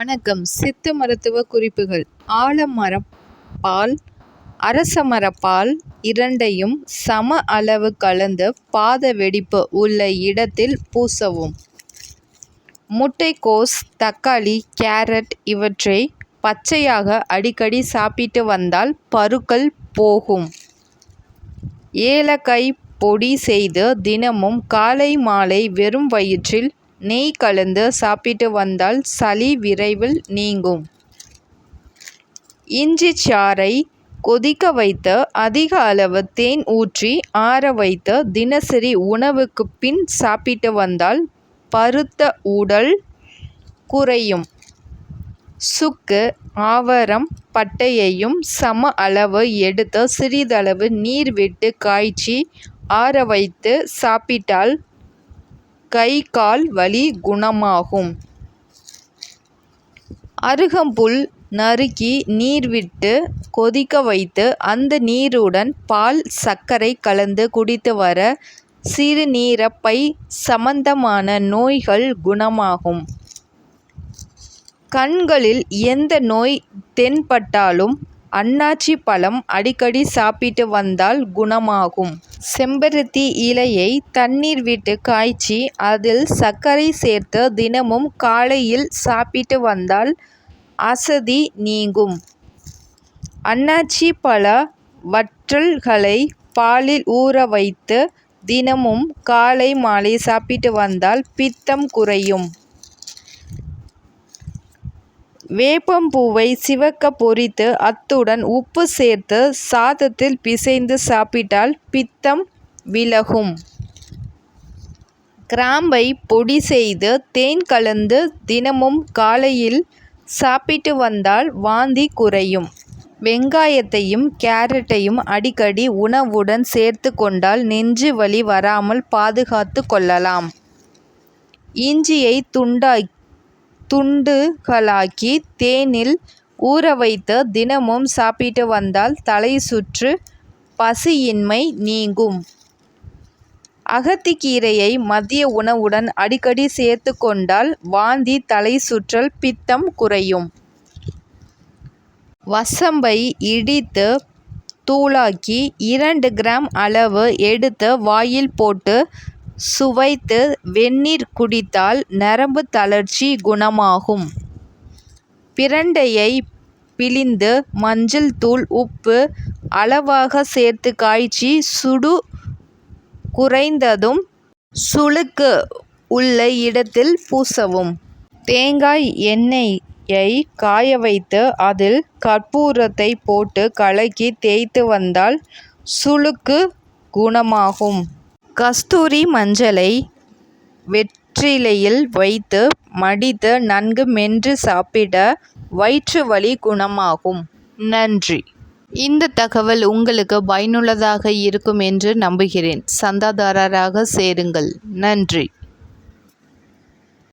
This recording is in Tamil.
வணக்கம். சித்த மருத்துவ குறிப்புகள். ஆலமரம் பால் அரசமரப்பால் இரண்டையும் சம அளவு கலந்து பாத வெடிப்பு உள்ள இடத்தில் பூசவும். முட்டைக்கோஸ் தக்காளி கேரட் இவற்றை பச்சையாக அடிக்கடி சாப்பிட்டு வந்தால் பருக்கள் போகும். ஏலக்காய் பொடி செய்து தினமும் காலை மாலை வெறும் வயிற்றில் நெய் கலந்து சாப்பிட்டு வந்தால் சளி விரைவில் நீங்கும். இஞ்சி சாறை கொதிக்க வைத்து அதிக அளவு தேன் ஊற்றி ஆற வைத்து தினசரி உணவுக்கு பின் சாப்பிட்டு வந்தால் பருத்த உடல் குறையும். சுக்கு ஆவரம் பட்டையையும் சம அளவு எடுத்து சிறிதளவு நீர் விட்டு காய்ச்சி ஆற வைத்து சாப்பிட்டால் கை கால் வலி குணமாகும். அருகம்புல் நறுக்கி நீர் விட்டு கொதிக்க வைத்து அந்த நீருடன் பால் சர்க்கரை கலந்து குடித்து வர சிறுநீரப்பை சம்பந்தமான நோய்கள் குணமாகும். கண்களில் எந்த நோய் தென்பட்டாலும் அன்னாச்சி பழம் அடிக்கடி சாப்பிட்டு வந்தால் குணமாகும். செம்பருத்தி இலையை தண்ணீர் விட்டு காய்ச்சி அதில் சர்க்கரை சேர்த்து தினமும் காலையில் சாப்பிட்டு வந்தால் அசதி நீங்கும். அன்னாச்சி பழ வற்றல்களை பாலில் ஊற வைத்து தினமும் காலை மாலை சாப்பிட்டு வந்தால் பித்தம் குறையும். வேப்பம்பூவை சிவக்க பொரித்து அத்துடன் உப்பு சேர்த்து சாதத்தில் பிசைந்து சாப்பிட்டால் பித்தம் விலகும். கிராம்பை பொடி செய்து தேன் கலந்து தினமும் காலையில் சாப்பிட்டு வந்தால் வாந்தி குறையும். வெங்காயத்தையும் கேரட்டையும் அடிக்கடி உணவுடன் சேர்த்து கொண்டால் நெஞ்சு வலி வராமல் பாதுகாத்து கொள்ளலாம். இஞ்சியை துண்டாக்கி துண்டுகளாக்கி தேனில் ஊற வைத்து தினமும் சாப்பிட்டு வந்தால் தலை சுற்று பசியின்மை நீங்கும். அகத்திக்கீரையை மதிய உணவுடன் அடிக்கடி சேர்த்து கொண்டால் வாந்தி தலை சுற்றல் பித்தம் குறையும். வசம்பை இடித்து தூளாக்கி இரண்டு கிராம் அளவு எடுத்து வாயில் போட்டு சுவைத்து வெந்நீர் குடித்தால் நரம்பு தளர்ச்சி குணமாகும். பிரண்டையை பிழிந்து மஞ்சள் தூள் உப்பு அளவாக சேர்த்து காய்ச்சி சுடு குறைந்ததும் சுளுக்கு உள்ள இடத்தில் பூசவும். தேங்காய் எண்ணெயை காய வைத்து அதில் கற்பூரத்தை போட்டு கலக்கி தேய்த்து வந்தால் சுளுக்கு குணமாகும். கஸ்தூரி மஞ்சளை வெற்றிலையில் வைத்து மடித்து நன்கு மென்று சாப்பிட வயிற்று வலி குணமாகும். நன்றி. இந்த தகவல் உங்களுக்கு பயனுள்ளதாக இருக்கும் என்று நம்புகிறேன். சந்தாதாரராக சேருங்கள். நன்றி.